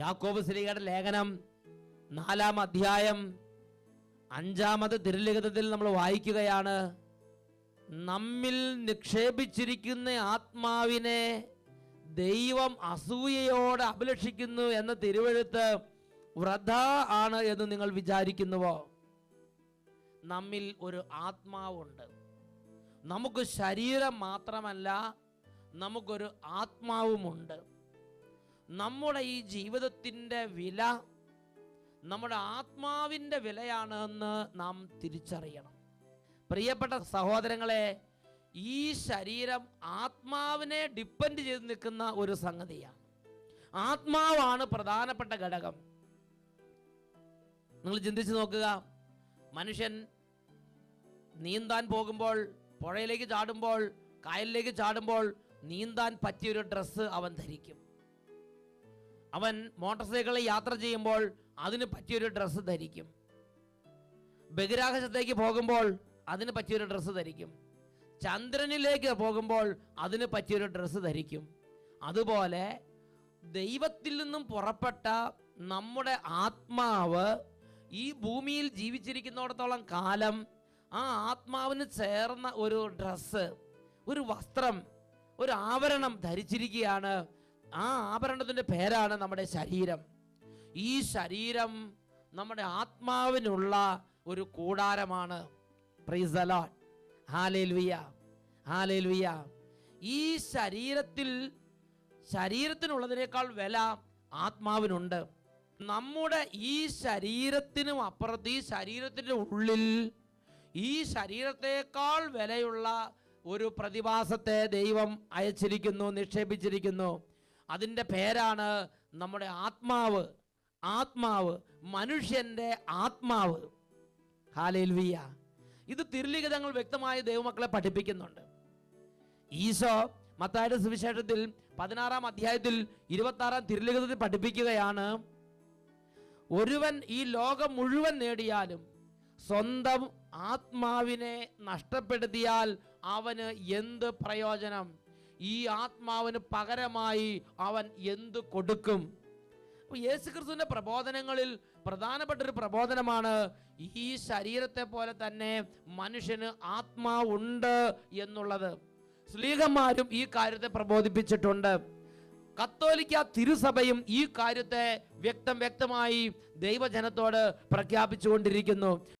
യാക്കോബ് ശ്രീകയുടെ ലേഖനം നാലാം അധ്യായം അഞ്ചാമത് തിരുലിഖിതത്തിൽ നമ്മൾ വായിക്കുകയാണ്. നമ്മിൽ നിക്ഷേപിച്ചിരിക്കുന്ന ആത്മാവിനെ ദൈവം അസൂയയോടെ അഭിലഷിക്കുന്നു എന്ന തിരുവഴുത്ത് വ്രത ആണ് എന്ന് നിങ്ങൾ വിചാരിക്കുന്നുവോ? നമ്മിൽ ഒരു ആത്മാവുണ്ട്. നമുക്ക് ശരീരം മാത്രമല്ല നമുക്കൊരു ആത്മാവുമുണ്ട്. നമ്മുടെ ഈ ജീവിതത്തിന്റെ വില നമ്മുടെ ആത്മാവിന്റെ വിലയാണ് എന്ന് നാം തിരിച്ചറിയണം. പ്രിയപ്പെട്ട സഹോദരങ്ങളെ ഈ ശരീരം ആത്മാവിനെ ഡിപ്പെൻഡ് ചെയ്ത് നിൽക്കുന്ന ഒരു സംഗതിയാണ്. ആത്മാവാണ് പ്രധാനപ്പെട്ട ഘടകം. നിങ്ങൾ ചിന്തിച്ചു നോക്കുക മനുഷ്യൻ നീന്താൻ പോകുമ്പോൾ പുഴയിലേക്ക് ചാടുമ്പോൾ കായലിലേക്ക് ചാടുമ്പോൾ നീന്താൻ പറ്റിയൊരു ഡ്രസ്സ് അവൻ ധരിക്കും. അവൻ മോട്ടോർ സൈക്കിളിൽ യാത്ര ചെയ്യുമ്പോൾ അതിന് പറ്റിയൊരു ഡ്രസ്സ് ധരിക്കും. ബഹിരാകാശത്തേക്ക് പോകുമ്പോൾ അതിന് പറ്റിയൊരു ഡ്രസ്സ് ധരിക്കും. ചന്ദ്രനിലേക്ക് പോകുമ്പോൾ അതിന് പറ്റിയൊരു ഡ്രസ്സ് ധരിക്കും. അതുപോലെ ദൈവത്തിൽ നിന്നും പുറപ്പെട്ട നമ്മുടെ ആത്മാവ് ഈ ഭൂമിയിൽ ജീവിച്ചിരിക്കുന്നിടത്തോളം കാലം ആ ആത്മാവിന് ചേർന്ന ഒരു ഡ്രസ്സ് ഒരു വസ്ത്രം ഒരു ആവരണം ധരിച്ചിരിക്കുകയാണ്. ആ ആഭരണത്തിന്റെ പേരാണ് നമ്മുടെ ശരീരം. ഈ ശരീരം നമ്മുടെ ആത്മാവിനുള്ള ഒരു കൂടാരമാണ്. ഈ ശരീരത്തിൽ ശരീരത്തിനുള്ളതിനേക്കാൾ വില ആത്മാവിനുണ്ട്. നമ്മുടെ ഈ ശരീരത്തിനും അപ്പുറത്ത് ഈ ശരീരത്തിന്റെ ഉള്ളിൽ ഈ ശരീരത്തേക്കാൾ വിലയുള്ള ഒരു പ്രതിഭാസത്തെ ദൈവം അയച്ചിരിക്കുന്നു നിക്ഷേപിച്ചിരിക്കുന്നു. അതിന്റെ പേരാണ് നമ്മുടെ ആത്മാവ്. ആത്മാവ് മനുഷ്യന്റെ ആത്മാവ്. ഹാലേൽവിയ ഇത് തിരുലിഖിതങ്ങൾ വ്യക്തമായി ദൈവമക്കളെ പഠിപ്പിക്കുന്നുണ്ട്. ഈശോ മത്തായുടെ സുവിശേഷത്തിൽ പതിനാറാം അധ്യായത്തിൽ ഇരുപത്തി ആറാം തിരുലിഖിതത്തിൽ പഠിപ്പിക്കുകയാണ് ഒരുവൻ ഈ ലോകം മുഴുവൻ നേടിയാലും സ്വന്തം ആത്മാവിനെ നഷ്ടപ്പെടുത്തിയാൽ അവന് എന്ത് പ്രയോജനം? ഈ ആത്മാവിന് പകരമായി അവൻ എന്തു കൊടുക്കും? യേശു യേശുക്രിസ്തുവിന്റെ പ്രബോധനങ്ങളിൽ പ്രധാനപ്പെട്ട ഒരു പ്രബോധനമാണ് ഈ ശരീരത്തെ പോലെ തന്നെ മനുഷ്യന് ആത്മാവുണ്ട് എന്നുള്ളത്. സ്ലീഹന്മാരും ഈ കാര്യത്തെ പ്രബോധിപ്പിച്ചിട്ടുണ്ട്. കത്തോലിക്ക തിരുസഭയും ഈ കാര്യത്തെ വ്യക്തം വ്യക്തമായി ദൈവജനത്തോട് പ്രഖ്യാപിച്ചുകൊണ്ടിരിക്കുന്നു.